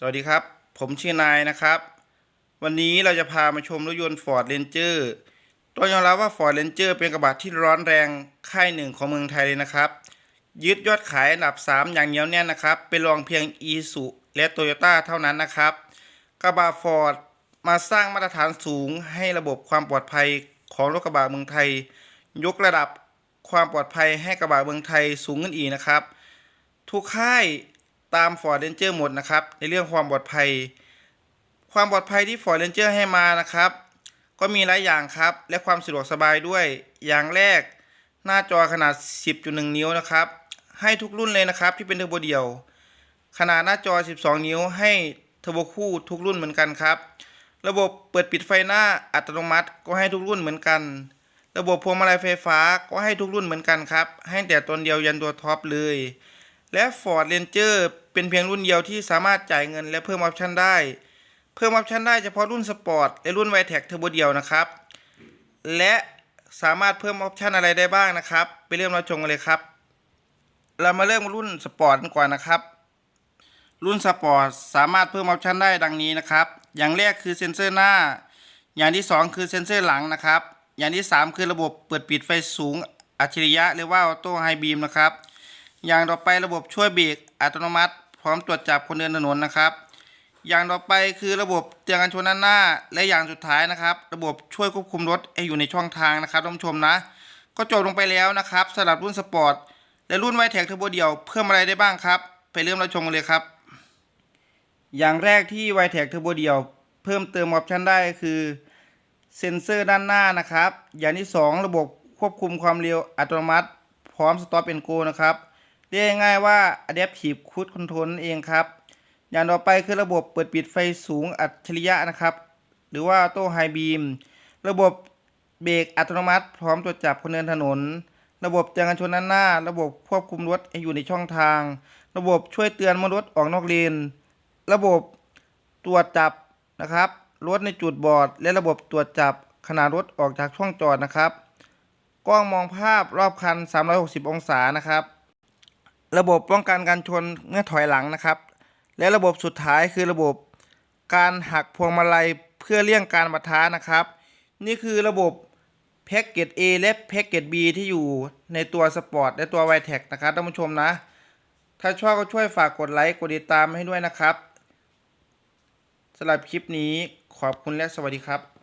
สวัสดีครับ ผมชื่อนายนะครับ วันนี้เราจะพามาชมรถยนต์ Ford Ranger ต้องยอมรับว่า Ford Ranger เป็นกระบะที่ร้อนแรงค่ายหนึ่งของเมืองไทยเลยนะครับ ยึดยอดขายอันดับ 3 อย่างเหนียวแน่นนะครับ เป็นรองเพียง e s u และ Toyota เท่านั้นนะครับ กระบะ Ford มาสร้างมาตรฐานสูงให้ระบบความปลอดภัยของรถกระบะเมืองไทย ยกระดับความปลอดภัยให้กระบะเมืองไทยสูงขึ้นอีกนะครับ ทุกค่าย ตาม Ford Ranger หมดนะครับ ในเรื่องความปลอดภัย ความปลอดภัยที่ Ford Ranger ให้มานะครับ ก็มีหลายอย่างครับ และความสะดวกสบายด้วย อย่างแรก หน้าจอขนาด 10.1 นิ้วนะครับ ให้ทุกรุ่นเลยนะครับที่เป็นเทอร์โบเดียว ขนาดหน้าจอ 12 นิ้ว ให้เทอร์โบคู่ทุกรุ่นเหมือนกันครับ ระบบเปิดปิดไฟหน้าอัตโนมัติก็ให้ทุกรุ่นเหมือนกันระบบพวงมาลัยไฟฟ้าก็ให้ทุกรุ่นเหมือนกันครับ ให้แต่ตัวเดียวยันตัวท็อปเลย และ Ford Ranger เป็นเพียงรุ่นเดียวที่สามารถจ่ายเงินและเพิ่มออปชันได้ เพิ่มออปชันได้เฉพาะรุ่นสปอร์ตและรุ่นไวแท็กเทอร์โบเดียวนะครับ และสามารถเพิ่มออปชันอะไรได้บ้างนะครับ ไปเริ่มเรับชมกันเลยครับ เรามาเริ่มรุ่นสปอร์ตกันก่อนนะครับ รุ่นสปอร์ตสามารถเพิ่มออปชันได้ดังนี้นะครับ อย่างแรกคือเซ็นเซอร์หน้า อย่างที่ 2 คือเซ็นเซอร์หลังนะครับ อย่างที่ 3 คือระบบเปิดปิดไฟสูงอัจฉริยะหรือว่าออโต้ไฮบีมนะครับ อย่างต่อไประบบช่วยเบรกอัตโนมัติ ร้อมตรวจจับคนเดินถนนนะครับ อย่างต่อไปคือระบบเตือนกันชนด้านหน้า และอย่างสุดท้ายนะครับ ระบบช่วยควบคุมรถให้อยู่ในช่องทางนะครับท่านผู้ชมนะ ก็จบลงไปแล้วนะครับสำหรับรุ่นสปอร์ตและรุ่นไวแท็กเทอร์โบเดียวเพิ่มอะไรได้บ้างครับ ไปเริ่มรับชมกันเลยครับ อย่างแรกที่ y t e c Turbo เดียวเพิ่มเติมออปชันได้คือเซ็นเซอร์ด้านหน้านะครับ อย่างที่ 2 ระบบควบคุมความเร็วอัตโนมัติ พร้อม Stop and Go นะครับ เรียกง่ายว่า Adaptive Cruise Control นั่นเองครับ อย่างต่อไปคือระบบเปิดปิดไฟสูงอัจฉริยะนะครับ หรือว่า Auto High Beam ระบบเบรกอัตโนมัติ พร้อมตรวจจับคนเดินถนน ระบบแจ้งกันชนด้านหน้า ระบบควบคุมรถให้อยู่ในช่องทาง ระบบช่วยเตือนเมื่อรถออกนอกเลน ระบบตรวจจับนะครับรถในจุดบอด และระบบตรวจจับขณะรถออกจากช่องจอดนะครับ กล้องมองภาพรอบคัน 360 องศานะครับ ระบบป้องกันการชนเมื่อถอยหลังนะครับ และระบบสุดท้ายคือระบบการหักพวงมาลัยเพื่อเลี่ยงการปะทะนะครับ นี่คือระบบแพ็กเกจ A และแพ็กเกจ B ที่อยู่ในตัวสปอร์ตและตัว y t e c นะครับท่านผู้ชมนะ ถ้าชอบก็ช่วยฝากกดไลค์กดติดตามให้ด้วยนะครับสำหรับคลิปนี้ขอบคุณและสวัสดีครับ